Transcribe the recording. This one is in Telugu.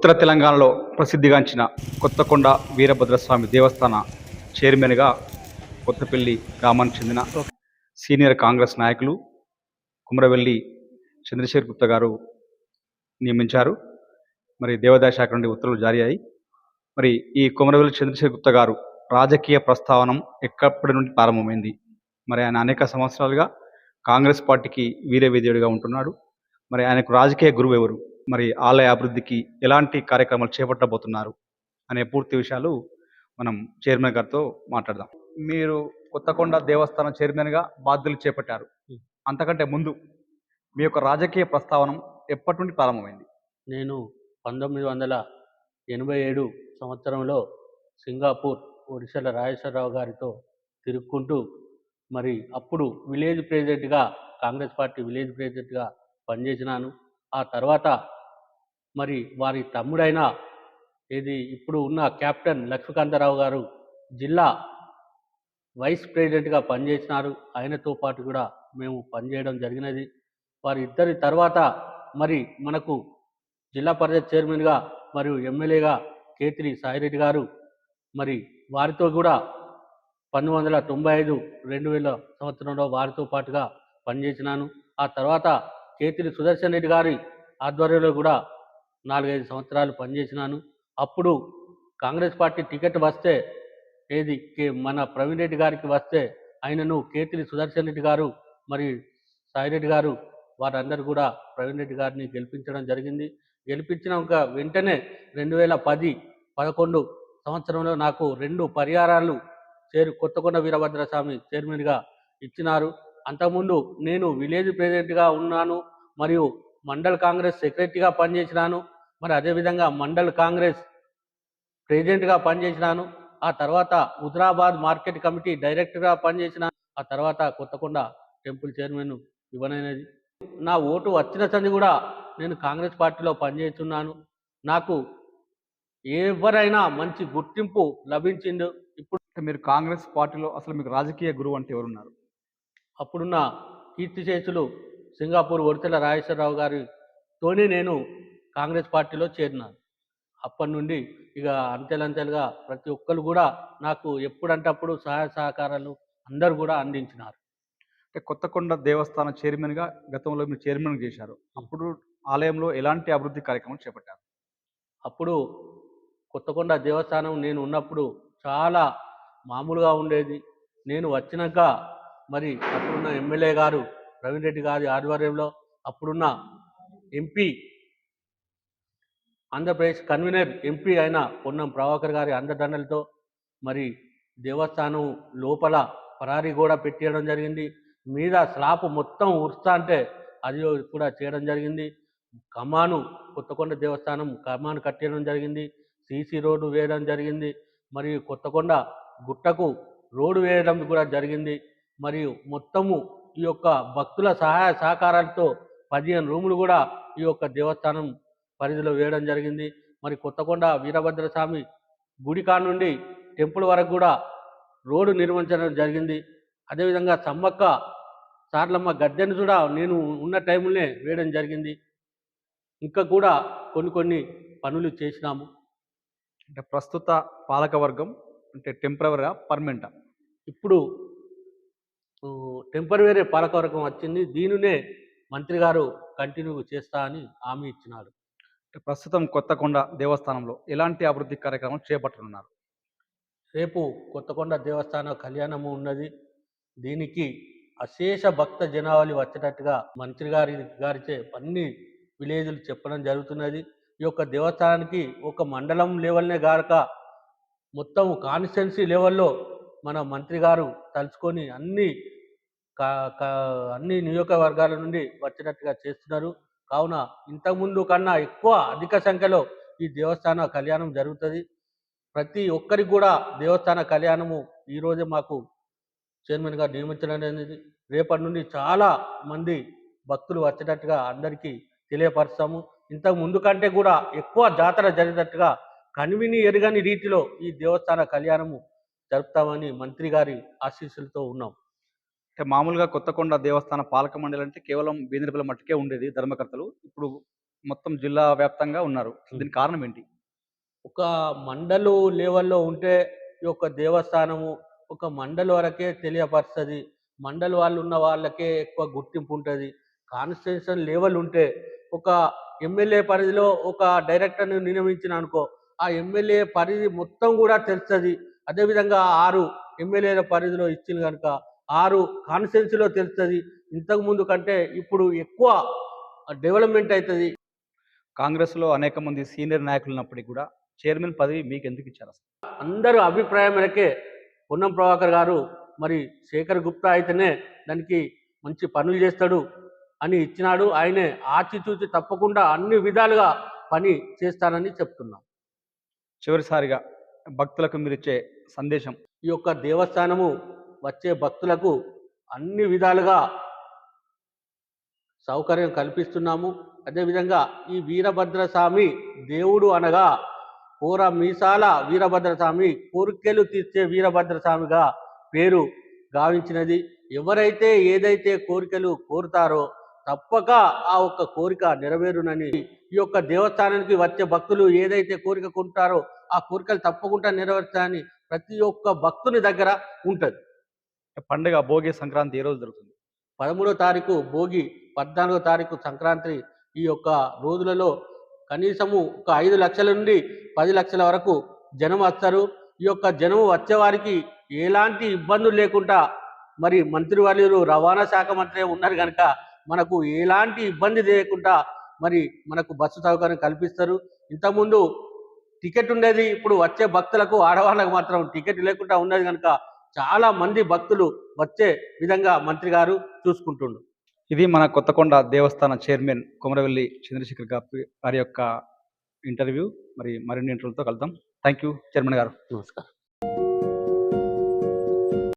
ఉత్తర తెలంగాణలో ప్రసిద్ధిగాంచిన కొత్తకొండ వీరభద్రస్వామి దేవస్థాన చైర్మన్గా కొత్తపల్లి గ్రామానికి చెందిన సీనియర్ కాంగ్రెస్ నాయకులు కుమరవెల్లి చంద్రశేఖర్ గుప్తా గారు నియమించారు. మరి దేవాదాయ శాఖ నుండి ఉత్తర్వులు జారీ అయ్యాయి. మరి ఈ కుమరవెల్లి చంద్రశేఖర్ గుప్తా గారు రాజకీయ ప్రస్తావనం ఎక్కడి నుండి ప్రారంభమైంది? మరి ఆయన అనేక సంవత్సరాలుగా కాంగ్రెస్ పార్టీకి వీర విధేయుడిగా ఉంటున్నాడు. మరి ఆయనకు రాజకీయ గురువు ఎవరు? మరి ఆలయ అభివృద్ధికి ఎలాంటి కార్యక్రమాలు చేపట్టబోతున్నారు అనే పూర్తి విషయాలు మనం చైర్మన్ గారితో మాట్లాడదాం. మీరు కొత్తకొండ దేవస్థానం చైర్మన్గా బాధ్యతలు చేపట్టారు. అంతకంటే ముందు మీ యొక్క రాజకీయ ప్రస్థావనం ఎప్పటి నుండి ప్రారంభమైంది? నేను పంతొమ్మిది వందల ఎనభై ఏడు సంవత్సరంలో సింగపూర్ ఒడిశాల రాజేశ్వరరావు గారితో తిరుక్కుంటూ మరి అప్పుడు విలేజ్ ప్రెసిడెంట్గా కాంగ్రెస్ పార్టీ విలేజ్ ప్రెసిడెంట్గా పనిచేసినాను. ఆ తర్వాత మరి వారి తమ్ముడైన ఏది ఇప్పుడు ఉన్న కెప్టెన్ లక్ష్మీకాంతారావు గారు జిల్లా వైస్ ప్రెసిడెంట్గా పనిచేసినారు. ఆయనతో పాటు కూడా మేము పనిచేయడం జరిగినది. వారి ఇద్దరి తర్వాత మరి మనకు జిల్లా పరిషత్ చైర్మన్గా మరియు ఎమ్మెల్యేగా కేతిరి సాయిరెడ్డి గారు మరి వారితో కూడా పంతొమ్మిది వందల తొంభై ఐదు రెండు వేల సంవత్సరంలో వారితో పాటుగా పనిచేసినాను. ఆ తర్వాత కేతిరి సుదర్శన్ రెడ్డి గారి ఆధ్వర్యంలో కూడా నాలుగైదు సంవత్సరాలు పనిచేసినాను. అప్పుడు కాంగ్రెస్ పార్టీ టికెట్ వస్తే ఏది? కే- మన ప్రవీణ్ రెడ్డి గారికి వస్తే ఆయనను కేతిరి సుదర్శన్ రెడ్డి గారు మరి సాయిరెడ్డి గారు వారందరూ కూడా ప్రవీణ్ రెడ్డి గారిని గెలిపించడం జరిగింది. గెలిపించినాక వెంటనే రెండు వేల పది పదకొండు సంవత్సరంలో నాకు రెండు పరిహారాలు చేరు కొత్తకొండ వీరభద్ర స్వామి చైర్మన్గా ఇచ్చినారు. అంతకుముందు నేను విలేజ్ ప్రెసిడెంట్గా ఉన్నాను. మరియు మండల్ కాంగ్రెస్ సెక్రటరీగా పనిచేసినాను మరి అదేవిధంగా మండల్ కాంగ్రెస్ ప్రెసిడెంట్గా పనిచేసినాను ఆ తర్వాత హుజరాబాద్ మార్కెట్ కమిటీ డైరెక్టర్గా పనిచేసిన ఆ తర్వాత కొత్తకొండ టెంపుల్ చైర్మన్ ఇవ్వనైనది. నా ఓటు వచ్చిన సంది కూడా నేను కాంగ్రెస్ పార్టీలో పనిచేస్తున్నాను. నాకు ఎవరైనా మంచి గుర్తింపు లభించింది ఇప్పుడు మీరు కాంగ్రెస్ పార్టీలో అసలు మీకు రాజకీయ గురువు అంటే ఎవరున్నారు? అప్పుడున్న కీర్తిశేషులు సింగపూర్ ఒడితెల రాజేశ్వరరావు గారితోనే నేను కాంగ్రెస్ పార్టీలో చేరినాను అప్పటి నుండి ఇక అంచెలంచెలుగా ప్రతి ఒక్కరు కూడా నాకు ఎప్పుడంటే అప్పుడు సహాయ సహకారాలు అందరు కూడా అందించినారు. అంటే కొత్తకొండ దేవస్థాన చైర్మన్గా గతంలో మీరు చైర్మన్ చేశారు. అప్పుడు ఆలయంలో ఎలాంటి అభివృద్ధి కార్యక్రమాలు చేపట్టారు? అప్పుడు కొత్తకొండ దేవస్థానం నేను ఉన్నప్పుడు చాలా మామూలుగా ఉండేది. నేను వచ్చినాక మరి అప్పుడున్న ఎమ్మెల్యే గారు ప్రవీణ్ రెడ్డి గారి ఆధ్వర్యంలో అప్పుడున్న ఎంపీ ఆంధ్రప్రదేశ్ కన్వీనర్ ఎంపీ అయిన పొన్నం ప్రభాకర్ గారి అండదండలతో మరి దేవస్థానం లోపల పరారీ కూడా పెట్టేయడం జరిగింది. మీద స్లాబ్ మొత్తం ఉరుస్తా అంటే అది కూడా చేయడం జరిగింది. కమాను కొత్తకొండ దేవస్థానం కమాను కట్టేయడం జరిగింది. సీసీ రోడ్డు వేయడం జరిగింది. మరియు కొత్తకొండ గుట్టకు రోడ్డు వేయడం కూడా జరిగింది. మరియు మొత్తము ఈ యొక్క భక్తుల సహాయ సహకారాలతో పదిహేను రూములు కూడా ఈ యొక్క దేవస్థానం పరిధిలో వేయడం జరిగింది. మరి కొత్తకొండ వీరభద్ర స్వామి గుడి కాడ నుండి టెంపుల్ వరకు కూడా రోడ్డు నిర్మించడం జరిగింది. అదేవిధంగా సమ్మక్క సార్లమ్మ గద్దెను కూడా నేను ఉన్న టైంలోనే వేయడం జరిగింది. ఇంకా కూడా కొన్ని కొన్ని పనులు చేసినాము. అంటే ప్రస్తుత పాలకవర్గం అంటే టెంపరవరీగా పర్మనెంటా? ఇప్పుడు టెంపరవరీ పాలకవర్గం వచ్చింది. దీనినే మంత్రి గారు కంటిన్యూ చేస్తా అని హామీ ఇచ్చినాడు అంటే ప్రస్తుతం కొత్తకొండ దేవస్థానంలో ఎలాంటి అభివృద్ధి కార్యక్రమాలు చేపట్టనున్నారు? రేపు కొత్తకొండ దేవస్థాన కళ్యాణము ఉన్నది. దీనికి అశేష భక్త జనావళి వచ్చేటట్టుగా మంత్రి గారి గారిచే అన్ని విలేజ్లు చెప్పడం జరుగుతున్నది. ఈ యొక్క దేవస్థానానికి ఒక మండలం లెవెల్నే గాక మొత్తం కాన్స్టిట్యున్సీ లెవెల్లో మన మంత్రి గారు తలుచుకొని అన్ని కా- కా- అన్ని నియోజకవర్గాల నుండి వచ్చేటట్టుగా చేస్తున్నారు. కావున ఇంతకుముందు కన్నా ఎక్కువ అధిక సంఖ్యలో ఈ దేవస్థాన కళ్యాణం జరుగుతుంది. ప్రతి ఒక్కరికి కూడా దేవస్థాన కళ్యాణము ఈరోజే మాకు చైర్మన్గా నియమించడం అనేది రేపటి నుండి చాలా మంది భక్తులు వచ్చేటట్టుగా అందరికీ తెలియపరుస్తాము. ఇంతకు ముందు కంటే కూడా ఎక్కువ జాతర జరిగినట్టుగా కనివిని ఎరగని రీతిలో ఈ దేవస్థాన కళ్యాణము జరుపుతామని మంత్రి గారి ఆశీస్సులతో ఉన్నాం. అంటే మామూలుగా కొత్తకొండ దేవస్థాన పాలక మండలి అంటే కేవలం బీదరపల్లి మట్టుకే ఉండేది ధర్మకర్తలు. ఇప్పుడు మొత్తం జిల్లా వ్యాప్తంగా ఉన్నారు. దీనికి కారణం ఏంటి? ఒక మండలు లెవెల్లో ఉంటే ఈ యొక్క దేవస్థానము ఒక మండలి వరకే తెలియపరుస్తుంది. మండలి వాళ్ళు ఉన్న వాళ్ళకే ఎక్కువ గుర్తింపు ఉంటుంది. కాన్స్టిట్యూషన్ లెవెల్ ఉంటే ఒక ఎమ్మెల్యే పరిధిలో ఒక డైరెక్టర్ని నియమించిన అనుకో ఆ ఎమ్మెల్యే పరిధి మొత్తం కూడా తెలుస్తుంది. అదేవిధంగా ఆరు ఎమ్మెల్యేల పరిధిలో ఇచ్చింది కనుక ఆరు కాన్స్టిట్యున్సీలో తెలుస్తుంది. ఇంతకు ముందు కంటే ఇప్పుడు ఎక్కువ డెవలప్మెంట్ అవుతుంది కాంగ్రెస్లో అనేక మంది సీనియర్ నాయకులు ఉన్నప్పటికీ కూడా చైర్మన్ పదవి మీకు ఎందుకు ఇచ్చారు అందరూ అభిప్రాయం మేరకే పొన్నం ప్రభాకర్ గారు మరి శేఖర్ గుప్తా అయితేనే దానికి మంచి పనులు చేస్తాడు అని ఇచ్చినాడు. ఆయనే ఆచితూచి తప్పకుండా అన్ని విధాలుగా పని చేస్తానని చెప్తున్నాం. చివరిసారిగా భక్తులకు మీరు ఇచ్చే సందేశం. ఈ యొక్క దేవస్థానము వచ్చే భక్తులకు అన్ని విధాలుగా సౌకర్యం కల్పిస్తున్నాము. అదేవిధంగా ఈ వీరభద్ర స్వామి దేవుడు అనగా కోర మీసాల వీరభద్ర స్వామి కోరికలు తీర్చే వీరభద్ర స్వామిగా పేరు గావించినది. ఎవరైతే ఏదైతే కోరికలు కోరుతారో తప్పక ఆ ఒక్క కోరిక నెరవేరునని ఈ యొక్క దేవస్థానానికి వచ్చే భక్తులు ఏదైతే కోరిక కొంటారో ఆ కోరికలు తప్పకుండా నెరవేర్చాలని ప్రతి ఒక్క భక్తుని దగ్గర ఉంటుంది. పండుగ భోగి సంక్రాంతి ఏ రోజు జరుగుతుంది? పదమూడో తారీఖు భోగి పద్నాలుగో తారీఖు సంక్రాంతి ఈ యొక్క రోజులలో కనీసము ఒక ఐదు లక్షల నుండి పది లక్షల వరకు జనం వస్తారు. ఈ యొక్క జనం వచ్చేవారికి ఎలాంటి ఇబ్బందులు లేకుండా మరి మంత్రివర్యులు రవాణా శాఖ మంత్రి ఉన్నారు కనుక మనకు ఎలాంటి ఇబ్బంది లేకుండా మరి మనకు బస్సు సౌకర్యం కల్పిస్తారు. ఇంతకుముందు టికెట్ ఉండేది ఇప్పుడు వచ్చే భక్తులకు ఆడవాళ్ళకు మాత్రం టికెట్ లేకుండా ఉన్నది కనుక చాలా మంది భక్తులు వచ్చే విధంగా మంత్రి గారు చూసుకుంటుండు. ఇది మన కొత్తకొండ దేవస్థాన చైర్మన్ కుమరవెల్లి చంద్రశేఖర్ గారి గారి యొక్క ఇంటర్వ్యూ. మరి మరిన్ని ఇంటర్వ్యూలతో కలుద్దాం. థ్యాంక్ యూ చైర్మన్ గారు. నమస్కారం.